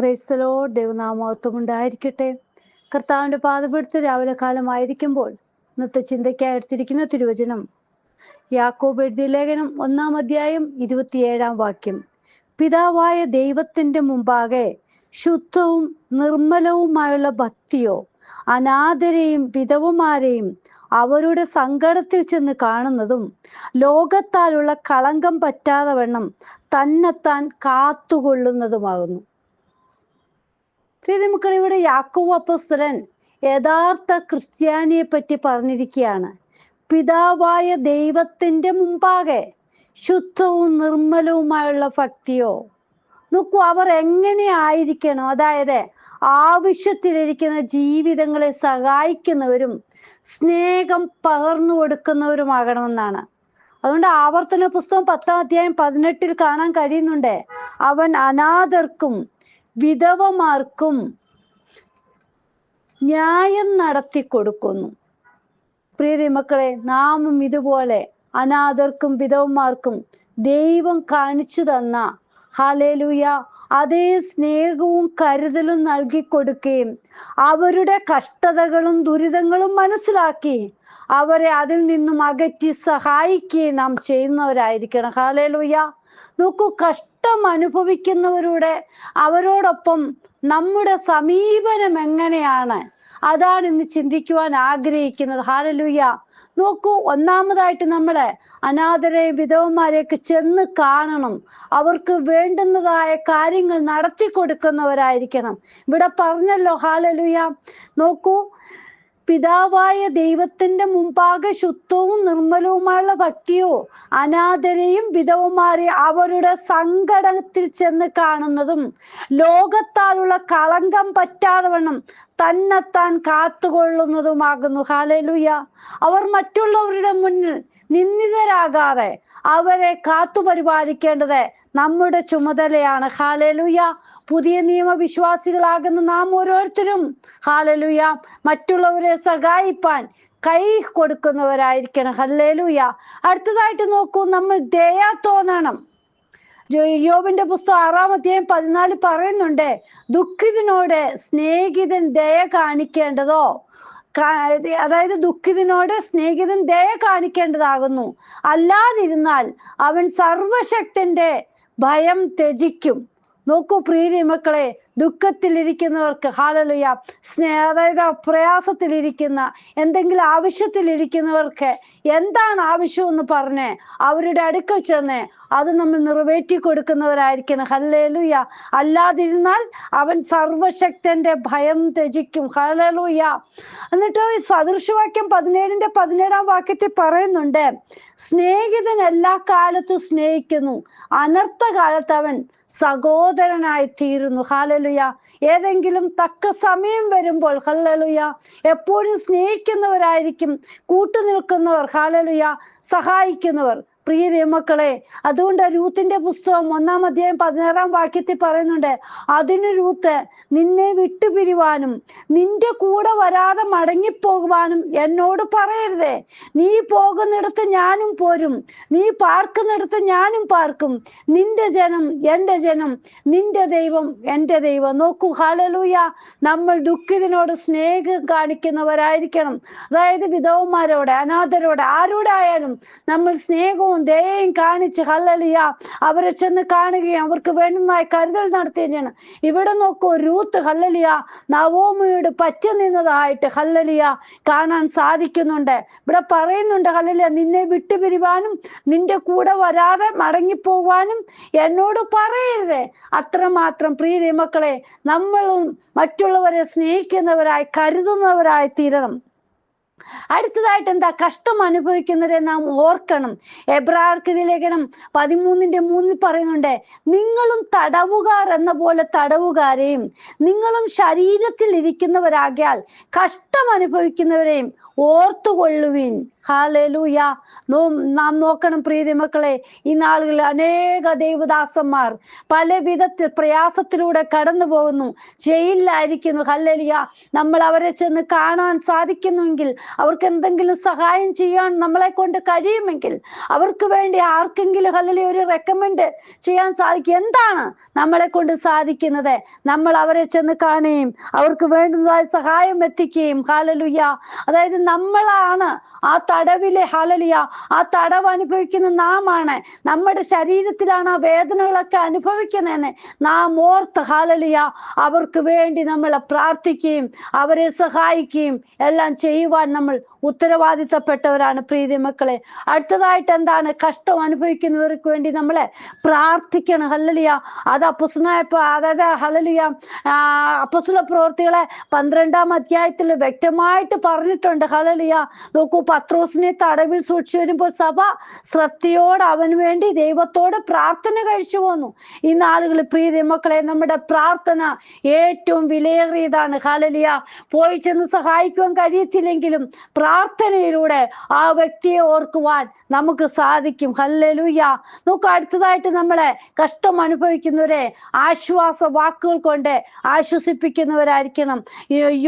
ക്രൈസ്തലോ ദൈവനാമത്വം ഉണ്ടായിരിക്കട്ടെ. കർത്താവിന്റെ പാതപെടുത്ത് രാവിലെ കാലമായിരിക്കുമ്പോൾ ഇന്നത്തെ ചിന്തയ്ക്കായി എടുത്തിരിക്കുന്ന തിരുവചനം. യാക്കോബ് എഴുതിയ ലേഖനം ഒന്നാം അധ്യായം ഇരുപത്തിയേഴാം വാക്യം. പിതാവായ ദൈവത്തിന്റെ മുമ്പാകെ ശുദ്ധവും നിർമ്മലവുമായുള്ള ഭക്തിയോ അനാഥരെയും വിധവമാരെയും അവരുടെ സങ്കടത്തിൽ ചെന്ന് കാണുന്നതും ലോകത്താലുള്ള കളങ്കം പറ്റാതെ വണ്ണം തന്നെത്താൻ കാത്തുകൊള്ളുന്നതുമാകുന്നു. പ്രിയമക്കൾ ഇവിടെ യാക്കോബ് അപ്പോസ്തലൻ യഥാർത്ഥ ക്രിസ്ത്യാനിയെ പറ്റി പറഞ്ഞിരിക്കുകയാണ്. പിതാവായ ദൈവത്തിന്റെ മുമ്പാകെ ശുദ്ധവും നിർമ്മലവുമായുള്ള ഭക്തിയോ? നോക്കൂ അവർ എങ്ങനെ ആയിരിക്കണം? അതായത് ആവശ്യത്തിലിരിക്കുന്ന ജീവിതങ്ങളെ സഹായിക്കുന്നവരും സ്നേഹം പകർന്നു കൊടുക്കുന്നവരുമാകണമെന്നാണ്. അതുകൊണ്ട് ആവർത്തന പുസ്തകം പത്താം അധ്യായം പതിനെട്ടിൽ കാണാൻ കഴിയുന്നുണ്ട്. അവൻ അനാഥർക്കും വിധവമാർക്കും ന്യായം നടത്തി കൊടുക്കുന്നു പ്രിയ മക്കളെ നാമും ഇതുപോലെ അനാഥർക്കും വിധവന്മാർക്കും ദൈവം കാണിച്ചു തന്ന ഹാലേലൂയ അതേ സ്നേഹവും കരുതലും നൽകി കൊടുക്കുകയും അവരുടെ കഷ്ടതകളും ദുരിതങ്ങളും മനസ്സിലാക്കി അവരെ അതിൽ നിന്നും അകറ്റി സഹായിക്കുകയും നാം ചെയ്യുന്നവരായിരിക്കണം. ഹാലേലൂയ നോക്കൂ കഷ്ടം അനുഭവിക്കുന്നവരുടെ അവരോടൊപ്പം നമ്മുടെ സമീപനം എങ്ങനെയാണ്? അതാണ് ഇന്ന് ചിന്തിക്കുവാൻ ആഗ്രഹിക്കുന്നത്. ഹാലലുയ്യ നോക്കൂ ഒന്നാമതായിട്ട് നമ്മളെ അനാഥരെ വിധവന്മാരെയൊക്കെ ചെന്ന് കാണണം. അവർക്ക് വേണ്ടുന്നതായ കാര്യങ്ങൾ നടത്തി കൊടുക്കുന്നവരായിരിക്കണം ഇവിടെ പറഞ്ഞല്ലോ ഹാലലുയ നോക്കൂ പിതാവായ ദൈവത്തിന്റെ മുമ്പാകെ ശുദ്ധവും നിർമ്മലവുമായുള്ള ഭക്തിയോ അനാഥരെയും വിധവുമാരെ അവരുടെ സങ്കടത്തിൽ ചെന്ന് കാണുന്നതും ലോകത്താലുള്ള കളങ്കം പറ്റാതെ വണ്ണം തന്നെത്താൻ കാത്തുകൊള്ളുന്നതുമാകുന്നു. ഹാലലുയ അവർ മറ്റുള്ളവരുടെ മുന്നിൽ നിന്ദിതരാകാതെ അവരെ കാത്തു പരിപാലിക്കേണ്ടത് നമ്മുടെ ചുമതലയാണ്. ഹാലലുയ പുതിയ നിയമവിശ്വാസികളാകുന്ന നാം ഓരോരുത്തരും ഹാലലുയ മറ്റുള്ളവരെ സഹായിപ്പാൻ കൈ കൊടുക്കുന്നവരായിരിക്കണം. ഹല്ലേലൂയ. അടുത്തതായിട്ട് നോക്കൂ നമ്മൾ ദയ തോന്നണം യോബിന്റെ പുസ്തകം ആറാം അധ്യായം പതിനാല് പറയുന്നുണ്ട് ദുഃഖിതനോട് സ്നേഹിതൻ ദയ കാണിക്കേണ്ടതോ? അതായത് ദുഃഖിതനോട് സ്നേഹിതൻ ദയ കാണിക്കേണ്ടതാകുന്നു. അല്ലാതിരുന്നാൽ അവൻ സർവശക്തന്റെ ഭയം ത്യജിക്കും. നോക്കൂ പ്രീതി മക്കളെ ദുഃഖത്തിലിരിക്കുന്നവർക്ക് ഹാലലുയ സ്നേഹ അതായത് പ്രയാസത്തിലിരിക്കുന്ന എന്തെങ്കിലും ആവശ്യത്തിലിരിക്കുന്നവർക്ക് എന്താണ് ആവശ്യം എന്ന് പറഞ്ഞ് അവരുടെ അടുക്കൽ ചെന്ന് അത് നമ്മൾ നിറവേറ്റി കൊടുക്കുന്നവരായിരിക്കണം. ഹല്ലേലൂയ. അല്ലാതിരുന്നാൽ അവൻ സർവശക്തന്റെ ഭയം ത്യജിക്കും. ഹല്ലേലൂയ. എന്നിട്ട് സദൃശവാക്യം പതിനേഴിന്റെ പതിനേഴാം വാക്യത്തിൽ പറയുന്നുണ്ട് സ്നേഹിതൻ എല്ലാ കാലത്തും സ്നേഹിക്കുന്നു. അനർത്ഥ കാലത്ത് അവൻ സഹോദരനായി തീരുന്നു. ഹാലലുയ ഏതെങ്കിലും തക്ക സമയം വരുമ്പോൾ ഹല്ലലുയ എപ്പോഴും സ്നേഹിക്കുന്നവരായിരിക്കും. കൂട്ടുനിൽക്കുന്നവർ ഹാലലുയ സഹായിക്കുന്നവർ. പ്രിയ ദൈവമക്കളെ അതുകൊണ്ട് രൂത്തിന്റെ പുസ്തകം ഒന്നാം അധ്യായം പതിനാറാം വാക്യത്തിൽ പറയുന്നുണ്ട് അതിന് രൂത്ത് നിന്നെ വിട്ടുപിരിവാനും നിന്റെ കൂടെ വരാതെ മടങ്ങിപ്പോകുവാനും എന്നോട് പറയരുതേ. നീ പോകുന്നിടത്ത് ഞാനും പോരും. നീ പാർക്കുന്നിടത്ത് ഞാനും പാർക്കും. നിന്റെ ജനം എന്റെ ജനം നിന്റെ ദൈവം എന്റെ ദൈവം. നോക്കൂ ഹാലലൂയ നമ്മൾ ദുഃഖിതനോട് സ്നേഹം കാണിക്കുന്നവരായിരിക്കണം. അതായത് വിധവന്മാരോട് അനാഥരോട് ആരോടായാലും നമ്മൾ സ്നേഹവും ദയയും കാണിച്ച് ഹല്ലലിയ അവരെ ചെന്ന് കാണുകയും അവർക്ക് വേണ്ടുന്നതായി കരുതൽ നടത്തുകയും ചെയ്യണം ഇവിടെ നോക്കൂ രൂത്ത് ഹല്ലലിയ നവോമിയോട് പറ്റി നിന്നതായിട്ട് ഹല്ലലിയ കാണാൻ സാധിക്കുന്നുണ്ട്. ഇവിടെ പറയുന്നുണ്ട് ഹല്ലലിയ നിന്നെ വിട്ടുപിരിവാനും നിന്റെ കൂടെ വരാതെ മടങ്ങിപ്പോവാനും എന്നോട് പറയരുതേ. അത്രമാത്രം പ്രീതി മക്കളെ നമ്മളും മറ്റുള്ളവരെ സ്നേഹിക്കുന്നവരായി കരുതുന്നവരായി തീരണം. അടുത്തതായിട്ട് എന്താ കഷ്ടം അനുഭവിക്കുന്നവരെ നാം ഓർക്കണം. എബ്രാർക്ക് ലേഖനം പതിമൂന്നിന്റെ മൂന്നിൽ പറയുന്നുണ്ട് നിങ്ങളും തടവുകാർ എന്ന പോലെ തടവുകാരെയും നിങ്ങളും ശരീരത്തിൽ ഇരിക്കുന്നവരാകിയാൽ കഷ്ടം അനുഭവിക്കുന്നവരെയും ഓർത്തുകൊള്ളുവിൻ. ഹാലൂയ നോ നാം നോക്കണം പ്രീതി മക്കളെ ഈ നാളുകളിൽ അനേക ദൈവദാസന്മാർ പല വിധത്തിൽ പ്രയാസത്തിലൂടെ കടന്നു പോകുന്നു ജയിലിലായിരിക്കുന്നു. ഹല്ലലിയ. നമ്മൾ അവരെ ചെന്ന് കാണാൻ സാധിക്കുന്നുവെങ്കിൽ അവർക്ക് എന്തെങ്കിലും സഹായം ചെയ്യാൻ നമ്മളെ കൊണ്ട് കഴിയുമെങ്കിൽ അവർക്ക് വേണ്ടി ആർക്കെങ്കിലും അല്ലെങ്കിൽ ഒരു റെക്കമെൻഡ് ചെയ്യാൻ സാധിക്കും. എന്താണ് നമ്മളെ കൊണ്ട് സാധിക്കുന്നത്? നമ്മൾ അവരെ ചെന്ന് കാണുകയും അവർക്ക് വേണ്ടുന്നതായ സഹായം എത്തിക്കുകയും. ഹാലലുയ്യ അതായത് നമ്മളാണ് ആ തടവിലെ ഹാലലിയ ആ തടവ് അനുഭവിക്കുന്ന നാമാണ്. നമ്മുടെ ശരീരത്തിലാണ് ആ വേദനകളൊക്കെ അനുഭവിക്കുന്നതെന്ന് നാം ഓർത്ത് ഹാലലിയ അവർക്ക് വേണ്ടി നമ്മൾ പ്രാർത്ഥിക്കുകയും അവരെ സഹായിക്കുകയും എല്ലാം ചെയ്യുവാൻ നമ്മൾ ഉത്തരവാദിത്തപ്പെട്ടവരാണ് പ്രീതി മക്കളെ. അടുത്തതായിട്ട് എന്താണ്? കഷ്ടം അനുഭവിക്കുന്നവർക്ക് വേണ്ടി നമ്മളെ പ്രാർത്ഥിക്കണം ഹല്ലലിയ. അത് അപ്പുസനായ അതായത് ഹലലിയ അപ്പസുല പ്രവർത്തികളെ പന്ത്രണ്ടാം അധ്യായത്തിൽ വ്യക്തമായിട്ട് പറഞ്ഞിട്ടുണ്ട് ഹലലിയ നോക്കൂ പത്രോസിനെ തടവിൽ സൂക്ഷിച്ചു വരുമ്പോൾ സഭ ശ്രദ്ധയോടെ അവന് വേണ്ടി ദൈവത്തോട് പ്രാർത്ഥന കഴിച്ചു പോന്നു. ഈ നാളുകളിൽ പ്രീതി മക്കളെ നമ്മുടെ പ്രാർത്ഥന ഏറ്റവും വിലയേറിയതാണ്. ഹലലിയ പോയി ചെന്ന് സഹായിക്കുവാൻ കഴിയത്തില്ലെങ്കിലും പ്രാർത്ഥനയിലൂടെ ആ വ്യക്തിയെ ഓർക്കുവാൻ നമുക്ക് സാധിക്കും. ഹല്ലലൂയ. നോക്ക് അടുത്തതായിട്ട് നമ്മളെ കഷ്ടം അനുഭവിക്കുന്നവരെ ആശ്വാസ വാക്കുകൾ കൊണ്ട് ആശ്വസിപ്പിക്കുന്നവരായിരിക്കണം.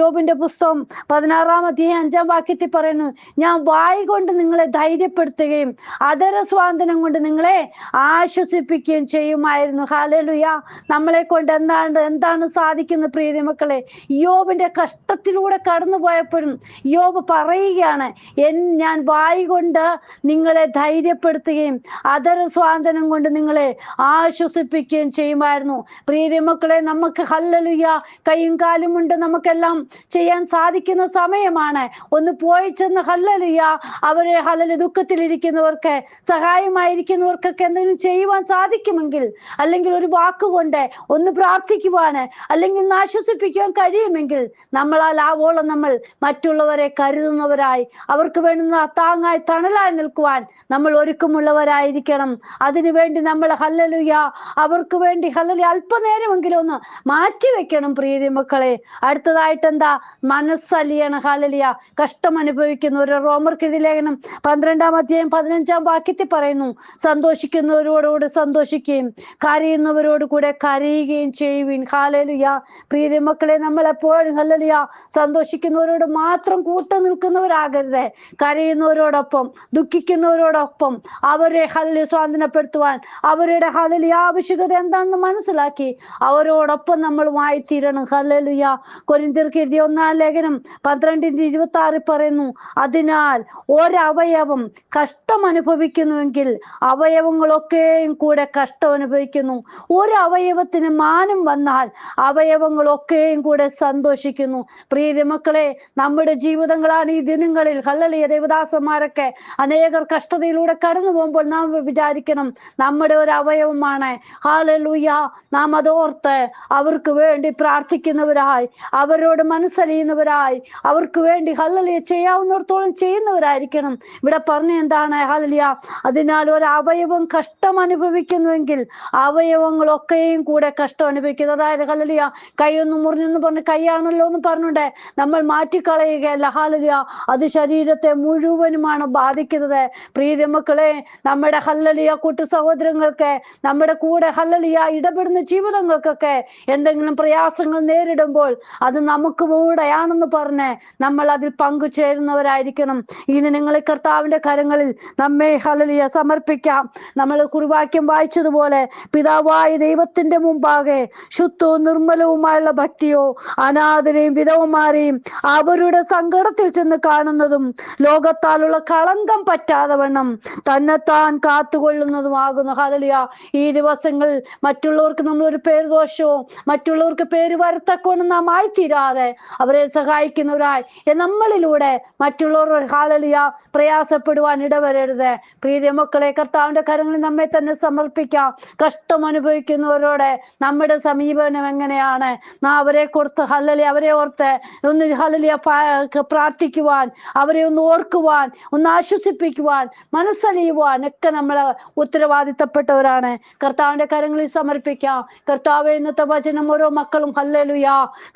യോബിന്റെ പുസ്തകം പതിനാറാം അധ്യായം അഞ്ചാം വാക്യത്തിൽ പറയുന്നു ഞാൻ വായി കൊണ്ട് നിങ്ങളെ ധൈര്യപ്പെടുത്തുകയും അതര സ്വാതന്ത്ര്യം കൊണ്ട് നിങ്ങളെ ആശ്വസിപ്പിക്കുകയും ചെയ്യുമായിരുന്നു. ഹാലലുയ നമ്മളെ കൊണ്ട് എന്താണ് എന്താണ് സാധിക്കുന്നത് പ്രീതി മക്കളെ? യോബിന്റെ കഷ്ടത്തിലൂടെ കടന്നു പോയപ്പോഴും യോബ് പറയുകയാണ് എൻ ഞാൻ വായി കൊണ്ട് നിങ്ങളെ ധൈര്യപ്പെടുത്തുകയും അതര സ്വാതന്ത്ര്യം കൊണ്ട് നിങ്ങളെ ആശ്വസിപ്പിക്കുകയും ചെയ്യുമായിരുന്നു. പ്രീതി മക്കളെ നമുക്ക് ഹല്ലലുയ. കൈയും കാലും ഉണ്ട് നമുക്കെല്ലാം ചെയ്യാൻ സാധിക്കുന്ന സമയമാണ്. ഒന്ന് പോയി ചെന്ന് ഹല്ലലുയ. അവരെ ഹലല് ദുഃഖത്തിലിരിക്കുന്നവർക്ക് സഹായമായിരിക്കുന്നവർക്കൊക്കെ എന്തെങ്കിലും ചെയ്യുവാൻ സാധിക്കുമെങ്കിൽ അല്ലെങ്കിൽ ഒരു വാക്കുകൊണ്ട് ഒന്ന് പ്രാർത്ഥിക്കുവാന് അല്ലെങ്കിൽ ഒന്ന് ആശ്വസിപ്പിക്കുവാൻ കഴിയുമെങ്കിൽ നമ്മളാൽ ആവോളം നമ്മൾ മറ്റുള്ളവരെ കരുതുന്നവരായി അവർക്ക് വേണ്ടുന്ന താങ്ങായി തണലായി നിൽക്കുവാൻ നമ്മൾ ഒരുക്കമുള്ളവരായിരിക്കണം. അതിനുവേണ്ടി നമ്മൾ ഹല്ലലുയ അവർക്ക് വേണ്ടി ഹല്ലലി അല്പനേരമെങ്കിലും ഒന്ന് മാറ്റിവെക്കണം പ്രീതി മക്കളെ അടുത്തതായിട്ട് എന്താ മനസ്സലിയണം ഹലലിയ കഷ്ടം അനുഭവിക്കുന്ന റോമർക്കെതി ലേഖനം പന്ത്രണ്ടാം അധ്യായം പതിനഞ്ചാം വാക്യത്തിൽ പറയുന്നു. സന്തോഷിക്കുന്നവരോടുകൂടെ സന്തോഷിക്കുകയും കരയുന്നവരോട് കൂടെ കരയുകയും ചെയ്യുവിൻ. ഹാലലുയ പ്രീതി മക്കളെ നമ്മൾ എപ്പോഴും ഹല്ലലിയ സന്തോഷിക്കുന്നവരോട് മാത്രം കൂട്ടു നിൽക്കുന്നവരാകരുത്. കരയുന്നവരോടൊപ്പം ദുഃഖിക്കുന്നവരോടൊപ്പം അവരെ ഹലലി സ്വാതന്ത്ര്യപ്പെടുത്തുവാൻ അവരുടെ ഹലലി ആവശ്യകത എന്താണെന്ന് മനസ്സിലാക്കി അവരോടൊപ്പം നമ്മൾ തീരണം. ഹലലുയ കൊരിന്തിർക്ക് എഴുതിയ ഒന്നാം ലേഖനം പന്ത്രണ്ടിന്റെ ഇരുപത്തി ആറിൽ പറയുന്നു അതിനാൽ ഒരവയവം കഷ്ടം അനുഭവിക്കുന്നുവെങ്കിൽ അവയവങ്ങളൊക്കെയും കൂടെ കഷ്ടം അനുഭവിക്കുന്നു ഒരു അവയവത്തിന് മാനം വന്നാൽ അവയവങ്ങളൊക്കെയും കൂടെ സന്തോഷിക്കുന്നു. പ്രീതി മക്കളെ നമ്മുടെ ജീവിതങ്ങളാണ് ഈ ദിനങ്ങളിൽ. കല്ലളിയ ദേവദാസന്മാരൊക്കെ അനേകർ കഷ്ടതയിലൂടെ കടന്നു പോകുമ്പോൾ നാം വിചാരിക്കണം നമ്മുടെ ഒരു അവയവമാണ് ഹാലലൂയ നാം അതോർത്ത് അവർക്ക് വേണ്ടി പ്രാർത്ഥിക്കുന്നവരായി അവരോട് മനസ്സലിയുന്നവരായി അവർക്ക് വേണ്ടി ഹല്ലലിയ ചെയ്യാവുന്നിടത്തോളം ചെയ്യുന്നവരായിരിക്കണം. ഇവിടെ പറഞ്ഞ എന്താണ്? ഹാലിയ അതിനാൽ ഒരു അവയവം കഷ്ടം അനുഭവിക്കുന്നുവെങ്കിൽ അവയവങ്ങളൊക്കെയും കൂടെ കഷ്ടം അനുഭവിക്കുന്നു. അതായത് ഹലലിയ കൈയൊന്നും മുറിഞ്ഞെന്ന് പറഞ്ഞ് കൈയാണല്ലോ എന്ന് പറഞ്ഞുണ്ടേ നമ്മൾ മാറ്റിക്കളയുകയല്ല. ഹാലലിയ അത് ശരീരത്തെ മുഴുവനുമാണ് ബാധിക്കുന്നത്. പ്രീതി മക്കളെ നമ്മുടെ ഹല്ലലിയ കൂട്ടു സഹോദരങ്ങൾക്ക് നമ്മുടെ കൂടെ ഹല്ലലിയ ഇടപെടുന്ന ജീവിതങ്ങൾക്കൊക്കെ എന്തെങ്കിലും പ്രയാസങ്ങൾ നേരിടുമ്പോൾ അത് നമുക്ക് കൂടെയാണെന്ന് പറഞ്ഞ് നമ്മൾ അതിൽ പങ്കുചേരുന്നവരായിരിക്കണം. ഇനി ദിനങ്ങളെ കർത്താവിന്റെ കരങ്ങളിൽ നമ്മെ ഹലലിയ സമർപ്പിക്കാം. നമ്മൾ കുറിവാക്യം വായിച്ചതുപോലെ പിതാവായ ദൈവത്തിന്റെ മുമ്പാകെ ശുദ്ധവും നിർമ്മലവുമായുള്ള ഭക്തിയോ അനാഥരെയും വിധവന്മാരെയും അവരുടെ സങ്കടത്തിൽ ചെന്ന് കാണുന്നതും ലോകത്താലുള്ള കളങ്കം പറ്റാതെ വണ്ണം തന്നെത്താൻ കാത്തുകൊള്ളുന്നതുമാകുന്നു. ഹലലിയ ഈ ദിവസങ്ങൾ മറ്റുള്ളവർക്ക് നമ്മൾ ഒരു പേര് ദോഷവും മറ്റുള്ളവർക്ക് പേര് വരത്തക്കോണം നാം ആയിത്തീരാതെ അവരെ സഹായിക്കുന്നവരായി. നമ്മളിലൂടെ മറ്റുള്ളവർ ഹാലലിയ പ്രയാസപ്പെടുവാൻ ഇടവരരുത്. പ്രീതി മക്കളെ കർത്താവിന്റെ കരങ്ങളിൽ നമ്മെ തന്നെ സമർപ്പിക്കാം. കഷ്ടം അനുഭവിക്കുന്നവരോടെ നമ്മുടെ സമീപനം എങ്ങനെയാണ്? നാം അവരെ കൊടുത്ത് ഹല്ലലി അവരെ ഓർത്ത് ഒന്ന് ഹലലിയ പ്രാർത്ഥിക്കുവാൻ അവരെ ഒന്ന് ഓർക്കുവാൻ ഒന്ന് ആശ്വസിപ്പിക്കുവാൻ മനസ്സലിയുവാൻ ഒക്കെ നമ്മൾ ഉത്തരവാദിത്തപ്പെട്ടവരാണ്. കർത്താവിന്റെ കരങ്ങളിൽ സമർപ്പിക്കാം. കർത്താവെ ഇന്നത്തെ വചനം ഓരോ മക്കളും ഹല്ലലുയ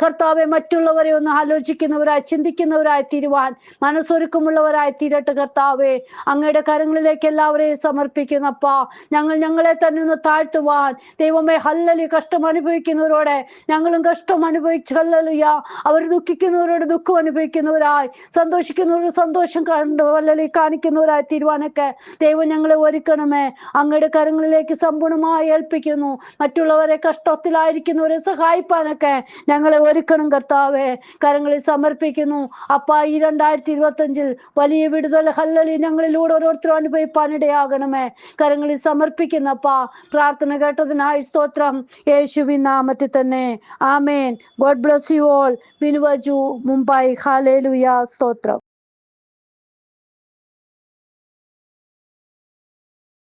കർത്താവെ മറ്റുള്ളവരെ ഒന്ന് ആലോചിക്കുന്നവരായി ചിന്തിക്കുന്നവരായി തീരുവാൻ മനസ്സൊരുക്കം. ഞെരുക്കമുള്ളവരായി തീരട്ട് കർത്താവേ. അങ്ങയുടെ കരങ്ങളിലേക്ക് എല്ലാവരെയും സമർപ്പിക്കുന്നപ്പാ ഞങ്ങൾ ഞങ്ങളെ തന്നെ ഒന്ന് താഴ്ത്തുവാൻ. ദൈവമേ ഹല്ലലി കഷ്ടം അനുഭവിക്കുന്നവരോടെ ഞങ്ങളും കഷ്ടം അനുഭവിച്ച് ഹല്ലലിയ. അവർ ദുഃഖിക്കുന്നവരോട് ദുഃഖം അനുഭവിക്കുന്നവരായി. സന്തോഷിക്കുന്നവരോട് സന്തോഷം കണ്ട് ഹല്ലലി കാണിക്കുന്നവരായി തീരുവാനൊക്കെ ദൈവം ഞങ്ങളെ ഒരുക്കണമേ. അങ്ങയുടെ കരങ്ങളിലേക്ക് സമ്പൂർണമായി ഏൽപ്പിക്കുന്നു. മറ്റുള്ളവരെ കഷ്ടത്തിലായിരിക്കുന്നവരെ സഹായിപ്പാനൊക്കെ ഞങ്ങളെ ഒരുക്കണം കർത്താവെ. കരങ്ങളിൽ സമർപ്പിക്കുന്നു. അപ്പ ഈ രണ്ടായിരത്തി ഇരുപത്തി അഞ്ചിൽ വലിയ വിടുതൽ ഹല്ലലി ഞങ്ങളിലൂടെ ഓരോരുത്തരും അനുഭവിപ്പാനിടയാകണമേ കരങ്ങളിൽ സമർപ്പിക്കുന്നപ്പ പ്രാർത്ഥന കേട്ടതിനായി സ്തോത്രം. യേശുവിൻ നാമത്തിൽ തന്നെ. ആമേൻ. God bless you all. ബിനുവജു Mumbai ഹാലേലുയ സ്തോത്രം.